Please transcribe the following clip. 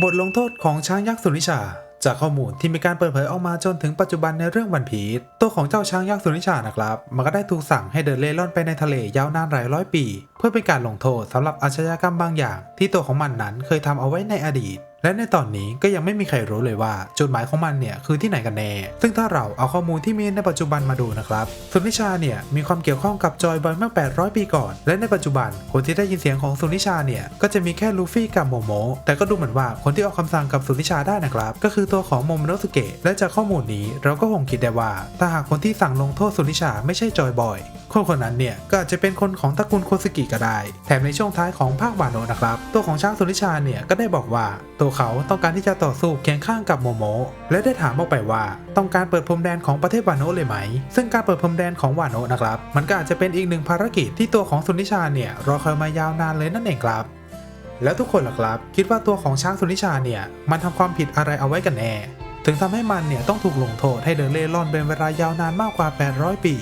บทลงโทษของช้างยักษ์สุนิชา จากข้อมูลที่มีการเปิดเผยออกมาจนถึงปัจจุบันในเรื่องวันพีชตัวของเจ้าช้างยักษ์สุนิชานะครับ มันก็ได้ถูกสั่งให้เดินเล่ร่อนไปในทะเลยาวนานหลายร้อยปี เพื่อเป็นการลงโทษสำหรับอาชญากรรมบางอย่าง ที่ตัวของมันนั้นเคยทำเอาไว้ในอดีต และในตอนนี้ก็ยังไม่มีใครรู้เลยว่าจุดหมายของมันเนี่ยคือที่ไหนกันแน่ ซึ่งถ้าเราเอาข้อมูลที่มีในปัจจุบันมาดูนะครับสุนิชาเนี่ยมีความเกี่ยวข้องกับจอยบอยเมื่อ 800 ปีก่อน และในปัจจุบันคนที่ได้ยินเสียงของสุนิชาเนี่ยก็จะมีแค่ลูฟี่กับโมโม แต่ก็ดูเหมือนว่าคนที่ออกคำสั่งกับสุนิชาได้นะครับก็คือตัวของโมโมโนสุเกะและจากข้อมูลนี้เราก็คงคิดได้ว่าถ้าหากคนที่สั่งลงโทษสุนิชาไม่ใช่จอยบอย คนคนนั้นเนี่ยก็อาจจะเป็นคนของตระกูลโคสกิก็ได้ แถมในช่วงท้ายของภาควาโนนะครับ ตัวของช้างสุนิชาเนี่ยก็ได้บอกว่า ตัวเขาต้องการที่จะต่อสู้เคียงข้างกับโมโมและได้ถามออกไปว่าต้องการเปิดพรมแดนของประเทศวาโนเลยไหม ซึ่งการเปิดพรมแดนของวาโนนะครับ มันก็อาจจะเป็นอีกหนึ่งภารกิจที่ตัวของสุนิชาเนี่ยรอคอยมายาวนานเลยนั่นเองครับแล้วทุกคนล่ะครับ คิดว่าตัวของช้างสุนิชาเนี่ย มันทำความผิดอะไรเอาไว้กันแน่ ถึงทำให้มันเนี่ย ต้องถูกลงโทษให้เดินเล่ร่อนเป็นเวลายาวนานมากกว่า 800 ปี